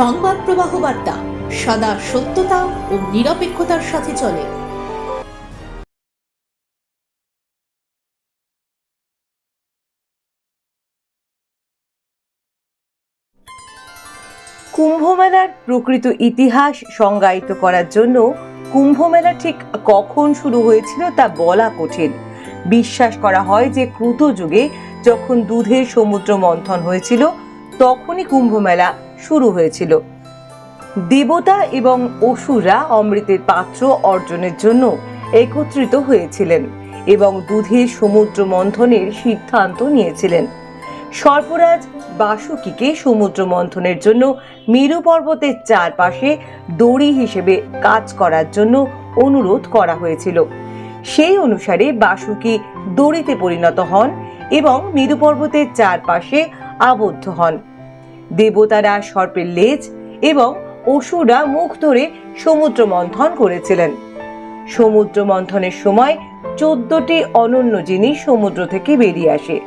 সংবাদ প্রবাহ বার্তা, সদা সত্যতা ও নিরপেক্ষতার সাথে চলে। কুম্ভমেলার প্রকৃত ইতিহাস সংজ্ঞায়িত করার জন্য কুম্ভমেলা ঠিক কখন শুরু হয়েছিল তা বলা কঠিন। বিশ্বাস করা হয় যে ক্রুত যুগে যখন দুধের সমুদ্র মন্থন হয়েছিল, তখনই কুম্ভমেলা শুরু হয়েছিল। দেবতা এবং অসুররা অমৃতের পাত্র অর্জনের জন্য একত্রিত হয়েছিলেন এবং দুধের সমুদ্র মন্থনের সিদ্ধান্ত নিয়েছিলেন। সর্পরাজ বাসুকীকে সমুদ্র মন্থনের জন্য মেরু পর্বতের চারপাশে দড়ি হিসেবে কাজ করার জন্য অনুরোধ করা হয়েছিল। সেই অনুসারে বাসুকী দড়িতে পরিণত হন এবং মেরু পর্বতের চারপাশে আবদ্ধ হন। দেবতারা সর্পের লেজ এবং অসুরা মুখ ধরে সমুদ্র মন্থন করেছিলেন। সমুদ্র মন্থনের সময় চোদ্দটি অনন্য জিনিস সমুদ্র থেকে বেরিয়ে আসে।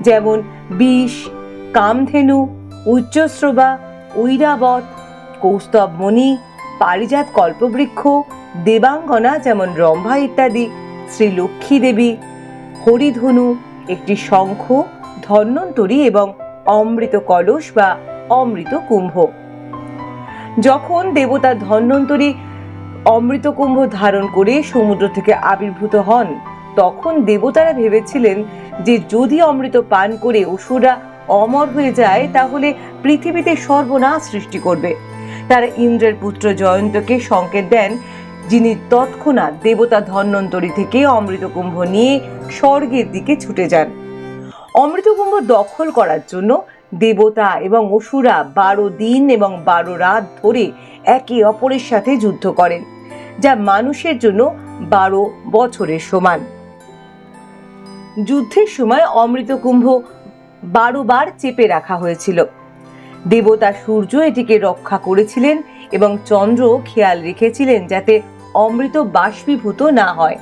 যেমন বিষ, কামধেনু উচ্চশ্রবা ঐরাবত কৌস্তবমণি, পারিজাত কল্পবৃক্ষ, দেবাঙ্গনা যেমন রম্ভা ইত্যাদি শ্রী লক্ষ্মী দেবী, হরিধনু, একটি শঙ্খ, ধন্বন্তরী এবং অমৃত কলস বা অমৃত কুম্ভ। যখন দেবতা ধন্বন্তরী অমৃত কুম্ভ ধারণ করে সমুদ্র থেকে আবির্ভূত হন, তখন দেবতারা ভেবেছিলেন যে যদি অমৃত পান করে অসুরা অমর হয়ে যায়, তাহলে পৃথিবীতে সর্বনাশ সৃষ্টি করবে। তারা ইন্দ্রের পুত্র জয়ন্তকে সংকেত দেন, যিনি তৎক্ষণাৎ দেবতা ধন্বন্তরী থেকে অমৃতকুম্ভ নিয়ে স্বর্গের দিকে ছুটে যান। অমৃতকুম্ভ দখল করার জন্য দেবতা এবং অসুরা বারো দিন এবং বারো রাত ধরে একে অপরের সাথে যুদ্ধ করেন, যা মানুষের জন্য বারো বছরের সমান। যুদ্ধের সময় অমৃতকুম্ভ বারো বার চেপে রাখা হয়েছিল। দেবতা সূর্য এটিকে রক্ষা করেছিলেন এবং চন্দ্র খেয়াল রেখেছিলেন যাতে অমৃত বাষ্পীভূত না হয়।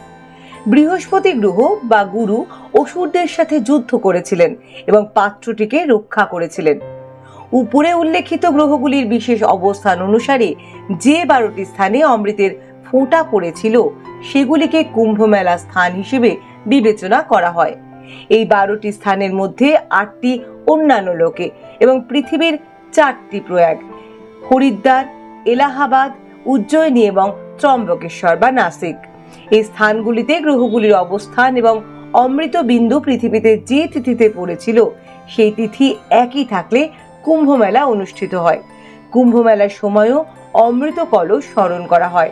বৃহস্পতি গ্রহ বা গুরু অসুরদের সাথে যুদ্ধ করেছিলেন এবং পাত্রটিকে রক্ষা করেছিলেন। উপরে উল্লেখিত গ্রহগুলির বিশেষ অবস্থান অনুসারে যে বারোটি স্থানে অমৃতের ফোঁটা পড়েছিল, সেগুলিকে কুম্ভমেলা স্থান হিসেবে বিবেচনা করা হয়। এই বারোটি স্থানের মধ্যে আটটি অন্যান্য লোকে এবং পৃথিবীর চারটি প্রয়াগ, হরিদ্বার, এলাহাবাদ, উজ্জয়িনী এবং ত্রম্বকেশ্বর বা নাসিক। এই স্থানগুলিতে গ্রহগুলির অবস্থান এবং অমৃত বিন্দু পৃথিবীতে যে তিথিতে পড়েছিল, সেই তিথি একই থাকলে কুম্ভমেলা অনুষ্ঠিত হয়। কুম্ভমেলার সময়ও অমৃত কলস স্মরণ করা হয়।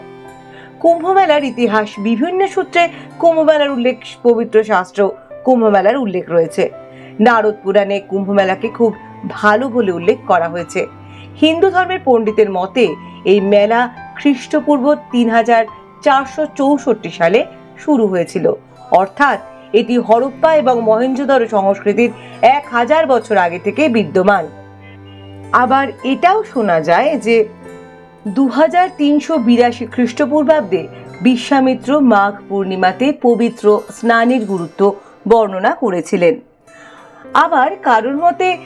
কুম্ভমেলার ইতিহাস বিভিন্ন সূত্রে কুম্ভমেলার উল্লেখ, পবিত্র শাস্ত্র কুম্ভমেলার উল্লেখ রয়েছে। নারদ পুরাণে কুম্ভমেলাকে খুব ভালো বলে উল্লেখ করা হয়েছে। হিন্দু ধর্মের পণ্ডিতের মতে, এই মেলা খ্রিস্টপূর্ব তিন হাজার চারশো চৌষট্টি সালে শুরু হয়েছিল। অর্থাৎ এটি হরপ্পা এবং মহেঞ্জোদর সংস্কৃতির এক হাজার বছর আগে থেকে বিদ্যমান। আবার এটাও শোনা যায় যে দু হাজার তিনশো বিরাশি খ্রিস্টপূর্বাব্দে বিশ্বামিত্র মাঘ পূর্ণিমাতে পবিত্র স্নানের গুরুত্ব বর্ণনা করেছিলেন। আবার কারোর মতে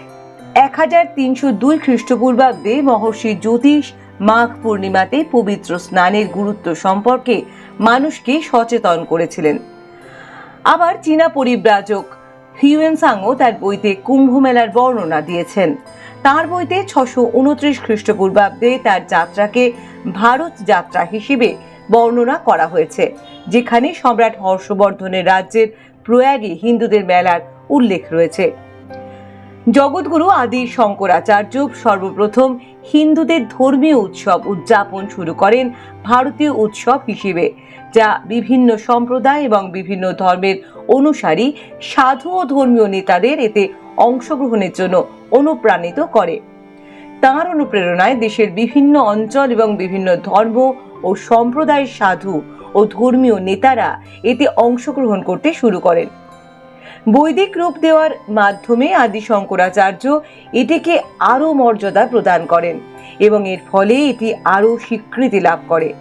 এক হাজার তিনশো দুই খ্রিস্টপূর্বাব্দে মহর্ষি জ্যোতিষ মাঘ পূর্ণিমাতে পবিত্র স্নানের গুরুত্ব সম্পর্কে মানুষকে সচেতন করেছিলেন। আবার চীনা পরিব্রাজক হিউয়েন সাংও তার বইতে কুম্ভ মেলার বর্ণনা দিয়েছেন। তার বইতে ছশো উনত্রিশ খ্রিস্টপূর্বাব্দে তার যাত্রাকে ভারত যাত্রা হিসেবে বর্ণনা করা হয়েছে, যেখানে সম্রাট হর্ষবর্ধনের রাজ্যের প্রয়াগে হিন্দুদের মেলার উল্লেখ রয়েছে। জগৎগুরু আদি শঙ্করাচার্য সর্বপ্রথম হিন্দুদের ধর্মীয় উৎসব উদযাপন শুরু করেন ভারতীয় উৎসব হিসেবে, যা বিভিন্ন সম্প্রদায় এবং বিভিন্ন ধর্মের অনুসারী সাধু ও ধর্মীয় নেতাদের এতে অংশগ্রহণের জন্য অনুপ্রাণিত করে। তাঁর অনুপ্রেরণায় দেশের বিভিন্ন অঞ্চল এবং বিভিন্ন ধর্ম ও সম্প্রদায়ের সাধু ও ধর্মীয় নেতারা এতে অংশগ্রহণ করতে শুরু করেন। বৈদিক রূপ দেওয়ার মাধ্যমে আদি শঙ্করাচার্য এটিকে আরও মর্যাদা প্রদান করেন এবং এর ফলে এটি আরও স্বীকৃতি লাভ করে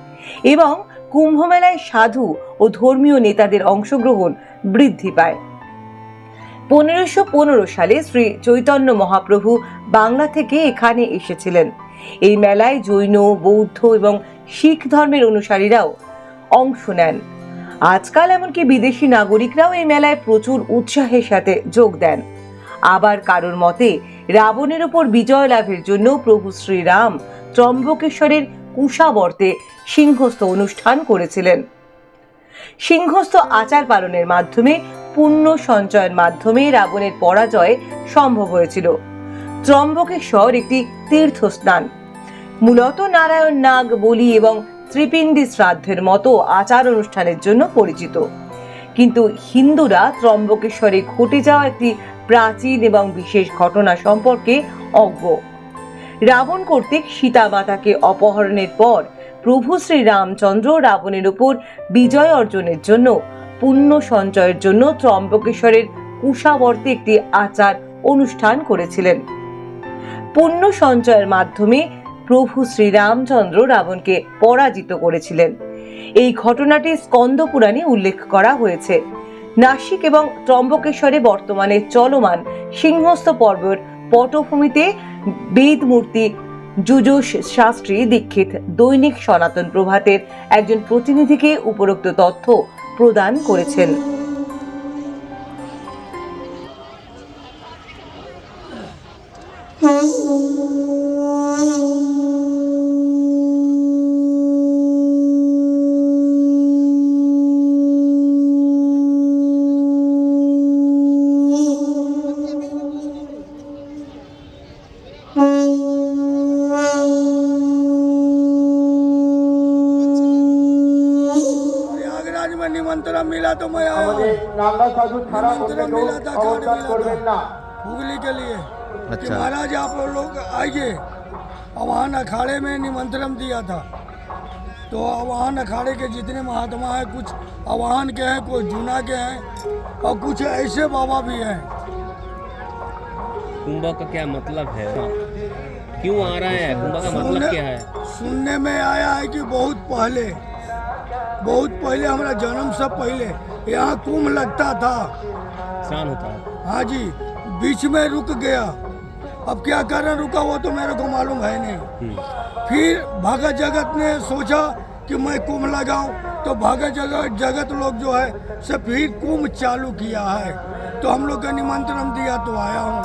এবং কুম্ভমেলায় সাধু ও ধর্মীয় নেতাদের অংশগ্রহণ বৃদ্ধি পায়। পনেরোশো পনেরো সালে শ্রী চৈতন্য মহাপ্রভু বাংলা থেকে এখানে এসেছিলেন। এই মেলায় জৈন, বৌদ্ধ এবং শিখ ধর্মের অনুসারীরাও অংশ নেন। আজকাল এমনকি বিদেশি নাগরিকরাও এই মেলায় প্রচুর উৎসাহের সাথে যোগ দেন। আবার কারোর মতে, রাবণের ওপর বিজয় লাভের জন্য প্রভু শ্রীরাম ত্রম্বকেশ্বরের কুশাবর্তে সিংহস্থ অনুষ্ঠান করেছিলেন। সিংহস্থ আচার পালনের মাধ্যমে, পুণ্য সঞ্চয়ের মাধ্যমে রাবণের পরাজয় সম্ভব হয়েছিল। ত্রম্বকেশ্বর একটি তীর্থস্থান। মূলত নারায়ণ নাগ, বলি এবং ত্রিপিণ্ডি শ্রাদ্ধের মতো আচার অনুষ্ঠানের জন্য পরিচিত। কিন্তু হিন্দুরা ত্রম্বকেশ্বরে ঘটে যাওয়া একটি প্রাচীন এবং বিশেষ ঘটনা সম্পর্কে অজ্ঞ। রাবণ কর্তৃক সীতা মাতাকে অপহরণের পর প্রভু শ্রী রামচন্দ্র রাবণের উপর বিজয় অর্জনের জন্য, পুণ্য সঞ্চয়ের জন্য ত্রম্বকেশ্বরের কুশাবর্তে একটি আচার অনুষ্ঠান করেছিলেন। পুণ্য সঞ্চয়ের মাধ্যমে প্রভু শ্রীরামচন্দ্র রাবণকে পরাজিত করেছিলেন। এই ঘটনাটি স্কন্দ পুরাণে উল্লেখ করা হয়েছে। নাসিক এবং ত্রম্বকেশ্বরে বর্তমানে চলমান সিংহস্থ পর্বের পটভূমিতে বেদ মূর্তি যুজুষ শাস্ত্রী দীক্ষিত দৈনিক সনাতন প্রভাতের একজন প্রতিনিধিকে উপরোক্ত তথ্য প্রদান করেছেন। Thank you. मिला तो मैं आया निमंत्रण मिला था कार्ड मिला था। हुगली के लिए अच्छा। महाराज आप लोग आइए। आवाहन अखाड़े में निमंत्रण दिया था। तो आवाहन अखाड़े के जितने महात्मा हैं कुछ आवाहन के हैं कुछ जूना के हैं और कुछ ऐसे बाबा भी हैं। कुंभा का क्या मतलब है? क्यों आ रहा है? कुंभा का मतलब क्या है? सुनने में आया है कि बहुत पहले बहुत पहले हमारा जन्म से पहले यहाँ कुंभ लगता था। स्नान होता है। हाँ जी बीच में रुक गया। अब क्या कारण रुका वो तो मेरे को मालूम है नहीं। हम्म, फिर भगत जगत ने सोचा कि मैं कुंभ लगाऊँ तो भगत जगत जगत लोग जो है से फिर कुंभ चालू किया है। तो हम लोग का निमंत्रण दिया तो आया हूँ।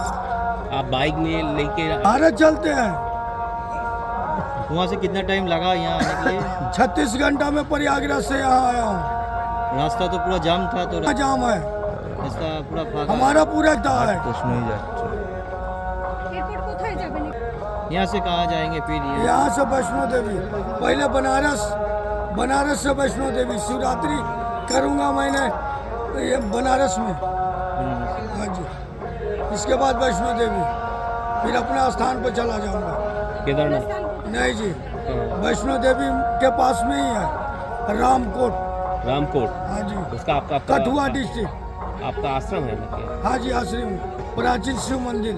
आप बाइक में लेके भारत चलते हैं। वहाँ से कितना टाइम लगा यहाँ आने के लिए छत्तीस घंटा में प्रयागराज से यहाँ आया हूँ रास्ता तो पूरा जाम था तो क्या जाम है रास्ता पूरा फाका हमारा पूरा था है এরপর কোথায় যাবেন यहाँ से कहाँ जाएंगे फिर ये यहाँ से वैष्णो देवी पहले बनारस बनारस से वैष्णो देवी शिवरात्रि करूँगा मैंने ये बनारस में हम्म, हाँ जी इसके बाद वैष्णो देवी फिर अपने स्थान पर चला जाऊँगा केदारनाथ नहीं जी। वैष्णो देवी के पास में ही है रामकोट। रामकोट? हाँ जी। उसका आपका कठुआ डिस्ट्रिक्ट। आपका आश्रम है? हाँ जी आश्रम। प्राचीन शिव मंदिर।